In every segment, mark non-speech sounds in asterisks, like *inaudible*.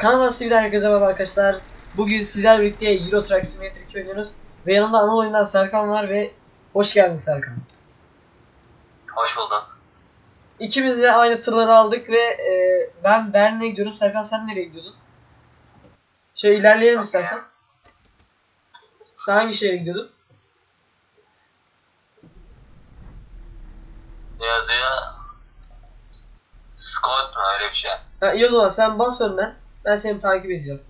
Kanal TV'den herkese merhaba arkadaşlar. Bugün sizlerle birlikte Euro Truck Simulator 2 oynuyoruz. Ve yanımda ana oyundan Serkan var ve hoş geldin Serkan. Hoş bulduk. İkimiz de aynı tırları aldık ve e, ben Berlin'e gidiyorum. Serkan sen nereye gidiyordun? Şöyle ilerleyelim istersen. Sen hangi şehre gidiyordun? Ne yazıyor? Scott mu öyle bir şey? Ha, iyi o zaman sen bas önden. Ben seni takip edeceğim.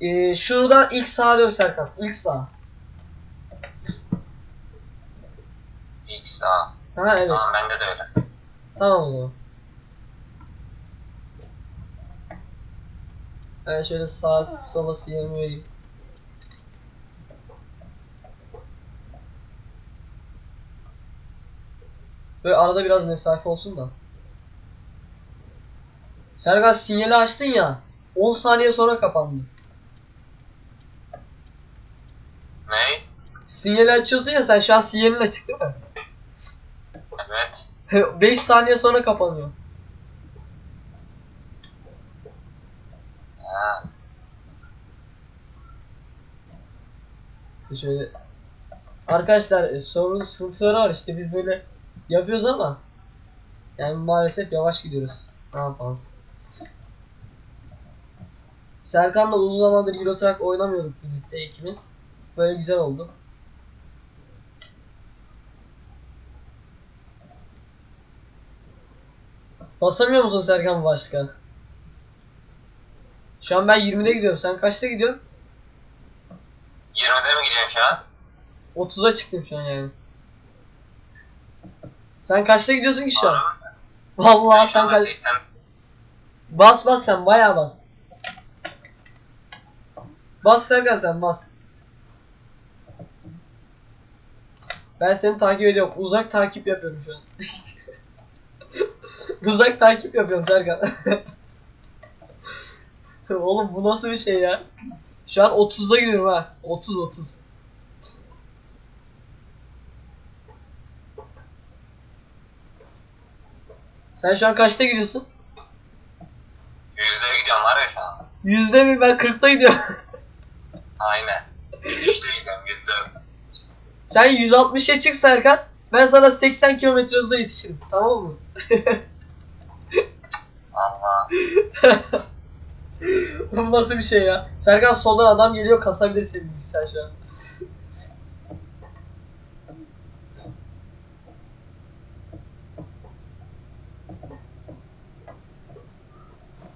Ee, şuradan ilk sağa dön Serkan. İlk sağa. X A. Ha evet. Tamam bende de öyle. Tamam o zaman. Ben şöyle sağa sola sinyalimi vereyim. Böyle arada biraz mesafe olsun da. Serkan sinyali açtın ya. 10 saniye sonra kapandı. Ne? Sinyali açıyorsun ya sen şu an sinyalin açık değil mi? Evet. 5 saniye sonra kapanıyor. Ha. Şöyle Arkadaşlar e, sorun sıkıntıları var işte biz böyle yapıyoruz ama yani maalesef yavaş gidiyoruz. Ne yapalım? Serkan'la uzun zamandır Euro Truck oynamıyorduk birlikte ikimiz. Böyle güzel oldu. Basamıyor musun Serkan başlığa? Şu an ben 20'de gidiyorum. Sen kaçta gidiyorsun? 20'de mi gidiyorsun şu an? 30'a çıktım şu an yani. Sen kaçta gidiyorsun ki şu an? Vallahi sen kaç... 80. Bas bas sen bayağı bas. Bas Serkan sen bas. Ben seni takip ediyorum. Uzak takip yapıyorum şu an. *laughs* Uzak takip yapıyorum Serkan. *laughs* Oğlum bu nasıl bir şey ya? Şu an 30'da gidiyorum ha. 30 30. Sen şu an kaçta gidiyorsun? 100'de gidiyorum var ya şu an. Yüzde mi? Ben 40'ta gidiyorum. *laughs* Aynen. 103'te gidiyorum 104. Sen 160'a çık Serkan. Ben sana 80 km hızla yetişirim. Tamam mı? Allah. *laughs* Bu nasıl bir şey ya? Serkan soldan adam geliyor kasabilir seni sen şu an.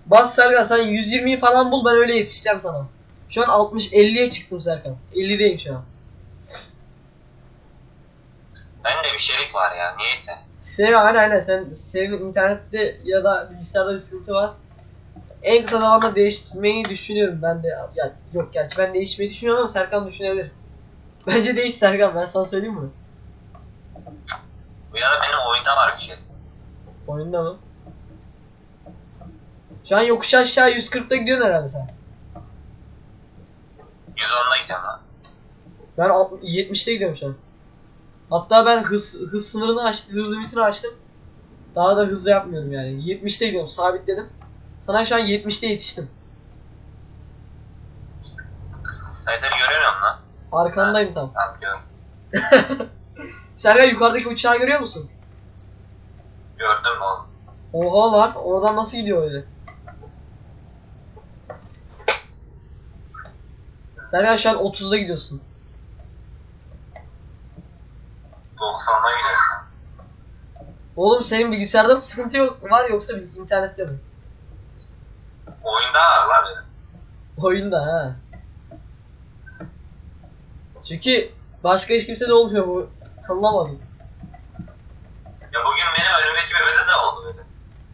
Bas Serkan sen 120'yi falan bul ben öyle yetişeceğim sana. Şu an 60 50'ye çıktım Serkan. 50'deyim şu an. Bende bir şeylik var ya niyeyse. Senin aynen aynen sen senin internette ya da bilgisayarda bir sıkıntı var. En kısa zamanda değiştirmeyi düşünüyorum ben de. Ya yok gerçi ben değişmeyi düşünüyorum ama Serkan düşünebilir. *laughs* Bence değiş Serkan ben sana söyleyeyim mi? Bu ya benim oyunda var bir şey. Oyunda mı? Şu an yokuş aşağı 140'da gidiyorsun herhalde sen. 110'da gidiyorum lan. Ben 60 70'te gidiyorum şu an. Hatta ben hız hız sınırını açtım, hız limitini açtım. Daha da hızlı yapmıyorum yani. 70'te gidiyorum, sabitledim. Sana şu an 70'te yetiştim. Ben seni görüyorum lan. Arkandayım tam. Tamam gördüm. *laughs* Serkan yukarıdaki uçağı görüyor musun? Gördüm oğlum. Oha lan oradan nasıl gidiyor öyle? Serkan şu an 30'da gidiyorsun. 90'da gidiyorum. Oğlum senin bilgisayarda mı sıkıntı yok var yoksa internette mi? Oyunda var benim. Oyunda ha. Çünkü başka hiç kimse de olmuyor bu. Anlamadım. Ya bugün benim önümdeki bebede de oldu böyle.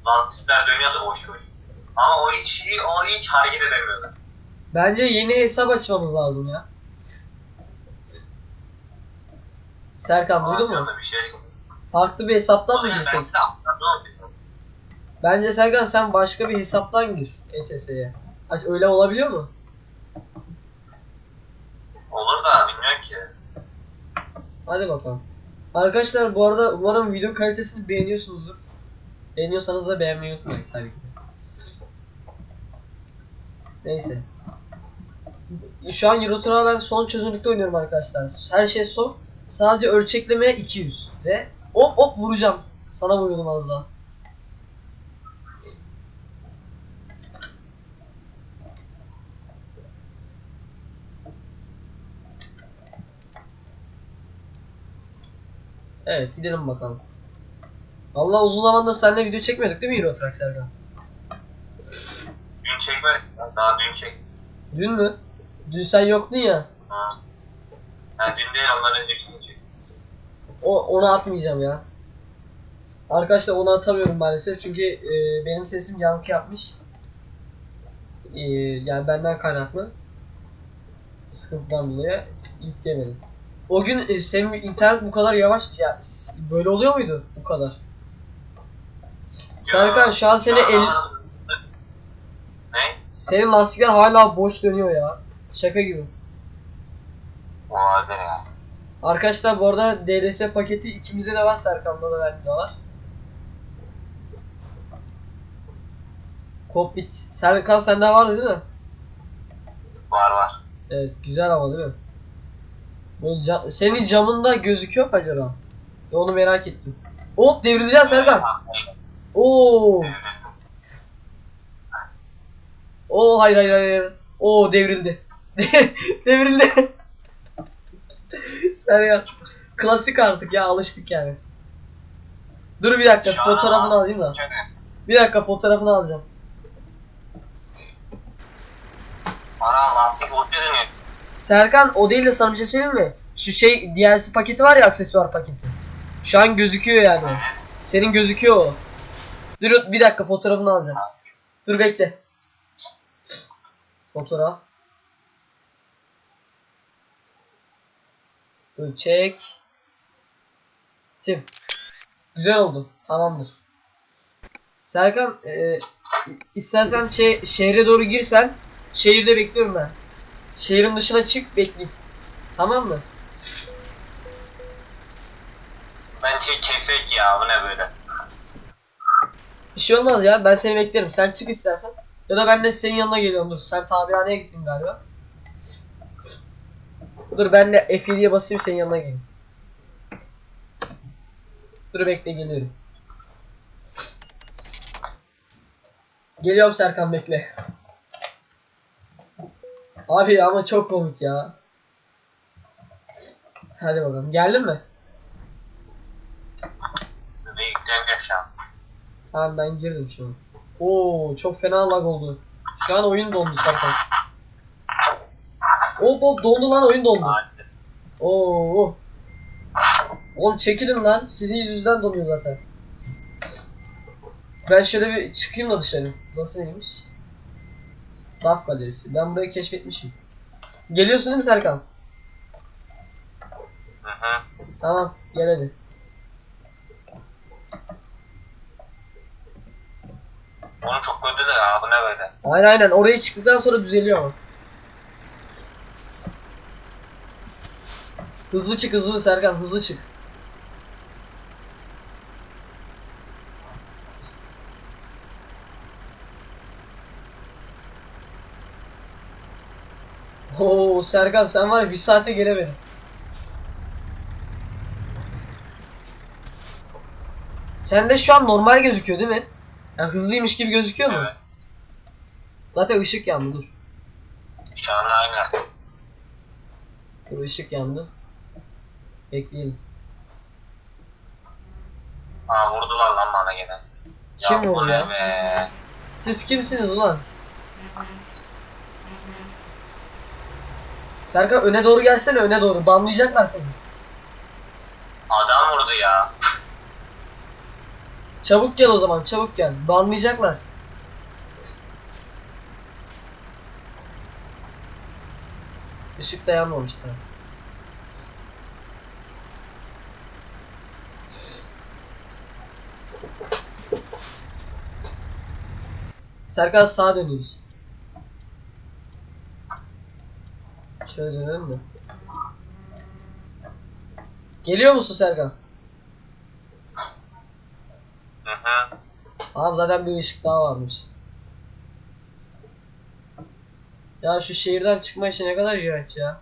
Lastikler dönüyordu boş boş. Ama o hiç o hiç hareket edemiyordu. Bence yeni hesap açmamız lazım ya. Serkan duydun mu? Bir şey. Farklı bir hesaptan mı girsek? Bence Serkan sen başka bir hesaptan gir ETS'ye. Aç öyle olabiliyor mu? Olur da bilmiyorum ki. Hadi bakalım. Arkadaşlar bu arada umarım video kalitesini beğeniyorsunuzdur. Beğeniyorsanız da beğenmeyi unutmayın tabii ki. Neyse. Şu an Euro Truck'a ben son çözünürlükte oynuyorum arkadaşlar. Her şey son. Sadece ölçekleme 200. Ve hop hop vuracağım. Sana vuruyordum az daha. Evet gidelim bakalım. Vallahi uzun zamandır seninle video çekmiyorduk değil mi Euro Truck Serkan? Dün çekmedik. Daha dün çektik. Dün mü? Dün sen yoktun ya. Ha. Yani dün değil ondan önceki. O onu atmayacağım ya. Arkadaşlar onu atamıyorum maalesef çünkü e, benim sesim yankı yapmış. E, yani benden kaynaklı. Sıkıntıdan dolayı yüklemedim. O gün e, senin internet bu kadar yavaş ya böyle oluyor muydu bu kadar? Serkan şu an seni el, Ne? senin lastikler hala boş dönüyor ya. Şaka gibi. O halde ya. Arkadaşlar bu arada DLS paketi ikimize de var Serkan'da da bende de var. Cockpit. Serkan sende vardı değil mi? Var var. Evet güzel ama değil mi? Böyle ca- senin camında gözüküyor mu acaba? Ya onu merak ettim. Hop devrileceksin Serkan. Oo. Oo hayır hayır hayır. Oo devrildi. *laughs* devrildi. *laughs* Serkan. Klasik artık ya alıştık yani. Dur bir dakika Şu an fotoğrafını alayım da. Bir dakika fotoğrafını alacağım. Ana lastik dönüyor. Serkan o değil de sana bir şey söyleyeyim mi? Şu şey DLC paketi var ya aksesuar paketi. Şu an gözüküyor yani. Evet. Senin gözüküyor o. Dur bir dakika fotoğrafını alacağım. Dur bekle. Fotoğraf. Dur çek. Tim. Güzel oldu. Tamamdır. Serkan e, istersen şey şehre doğru girsen şehirde bekliyorum ben. Şehrin dışına çık bekleyeyim. Tamam mı? Bence kesek ya bu ne böyle. Bir şey olmaz ya ben seni beklerim. Sen çık istersen. Ya da ben de senin yanına geliyorum dur. Sen tabihaneye gittin galiba. Dur ben de F7'ye basayım senin yanına geleyim. Dur bekle geliyorum. Geliyorum Serkan bekle. Abi ama çok komik ya. Hadi bakalım. Geldin mi? Tamam ben girdim şu an. Oo çok fena lag oldu. Şu an oyun dondu Serkan. Hop hop dondu lan oyun dondu. Oo. Oğlum çekilin lan. Sizin yüzünüzden donuyor zaten. Ben şöyle bir çıkayım da dışarı. Nasıl neymiş? Dark galerisi. Ben burayı keşfetmişim. Geliyorsun değil mi Serkan? Hı. Tamam gel hadi. Onu çok ya bu ne böyle. Aynen aynen oraya çıktıktan sonra düzeliyor ama. Hızlı çık hızlı Serkan hızlı çık. Oo Serkan sen var ya bir saate gelemedin. Sende şu an normal gözüküyor değil mi? Yani hızlıymış gibi gözüküyor mu? Evet. Zaten ışık yandı dur. Şu an aynen. Dur ışık yandı. Bekleyelim. Aa vurdular lan bana gene. Kim bu vurdu ya? be? Siz kimsiniz ulan? Serkan öne doğru gelsene öne doğru. Banlayacaklar seni. Adam vurdu ya. Çabuk gel o zaman çabuk gel. Banlayacaklar. Işık da yanmamıştı. Serkan sağa dönüyoruz. Şöyle dönelim de. Geliyor musun Serkan? Hı. Tamam zaten bir ışık daha varmış. Ya şu şehirden çıkma işi ne kadar iğrenç ya.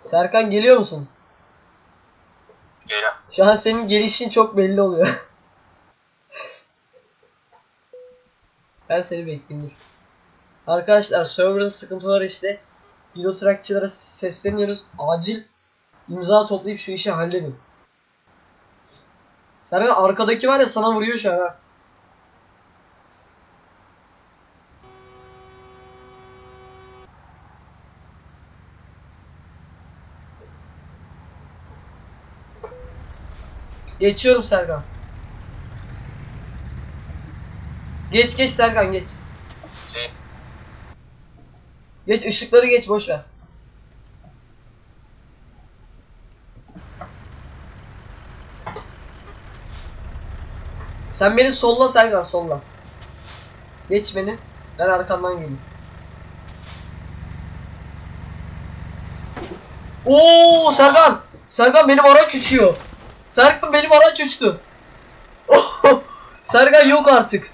Serkan geliyor musun? Geliyor. Şu an senin gelişin çok belli oluyor. *laughs* ben seni bekleyeyim. Arkadaşlar server'ın sıkıntıları işte. Eurotrackçılara sesleniyoruz. Acil imza toplayıp şu işi halledin. Serkan arkadaki var ya sana vuruyor şu an ha. Geçiyorum Serkan. Geç geç Serkan geç. Şey, Geç ışıkları geç boş ver. Sen beni solla Serkan solla. Geç beni. Ben arkandan geleyim. Oo Serkan! Serkan benim araç uçuyor. Serkan benim araç uçtu. *laughs* Serkan yok artık.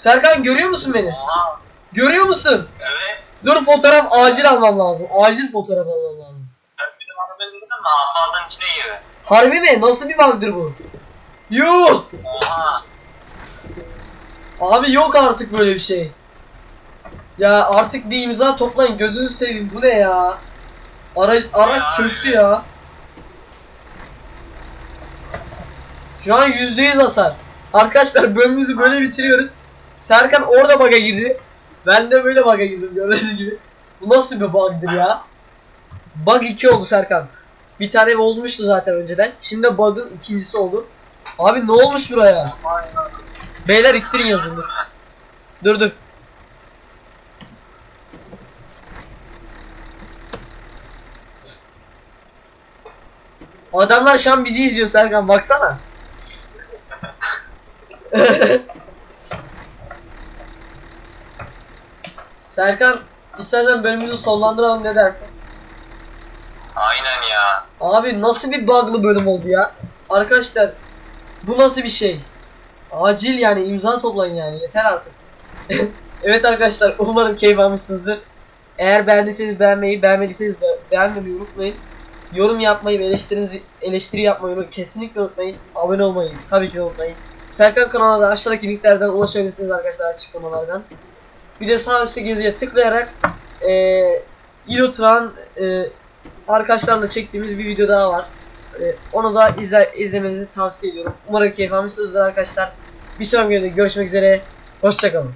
Serkan görüyor musun beni? oha. Görüyor musun? Evet. Dur fotoğraf acil almam lazım. Acil fotoğraf almam lazım. Sen benim arabayı gördün mü? Asfaltın içine girdi. Harbi mi? Nasıl bir bug'dır bu? Yuh! Oha. Abi yok artık böyle bir şey. Ya artık bir imza toplayın gözünüzü seveyim bu ne ya? Araç, araç Ya çöktü abi. ya. Şu an %100 hasar. Arkadaşlar bölümümüzü böyle bitiriyoruz. Serkan orada bug'a girdi. Ben de böyle bug'a girdim gördüğünüz gibi. Bu nasıl bir bug'dır ya? Bug 2 oldu Serkan. Bir tane olmuştu zaten önceden. Şimdi bug'ın ikincisi oldu. Abi ne olmuş buraya? Beyler istirin yazın. Dur dur. Adamlar şu an bizi izliyor Serkan baksana. *laughs* Serkan istersen bölümümüzü sonlandıralım ne dersin? Aynen ya. Abi nasıl bir bug'lı bölüm oldu ya? Arkadaşlar bu nasıl bir şey? Acil yani imza toplayın yani yeter artık. *laughs* evet arkadaşlar umarım keyif almışsınızdır. Eğer beğendiyseniz beğenmeyi, beğenmediyseniz be- beğenmemeyi unutmayın. Yorum yapmayı ve eleştirinizi, eleştiri yapmayı kesinlikle unutmayın. Abone olmayı tabii ki unutmayın. Serkan kanalına da aşağıdaki linklerden ulaşabilirsiniz arkadaşlar açıklamalardan. Bir de sağ üstteki yazıya tıklayarak eee İlotran eee arkadaşlarla çektiğimiz bir video daha var. Ee, onu da izle, izlemenizi tavsiye ediyorum. Umarım keyif almışsınızdır arkadaşlar. Bir sonraki videoda görüşmek üzere. Hoşçakalın.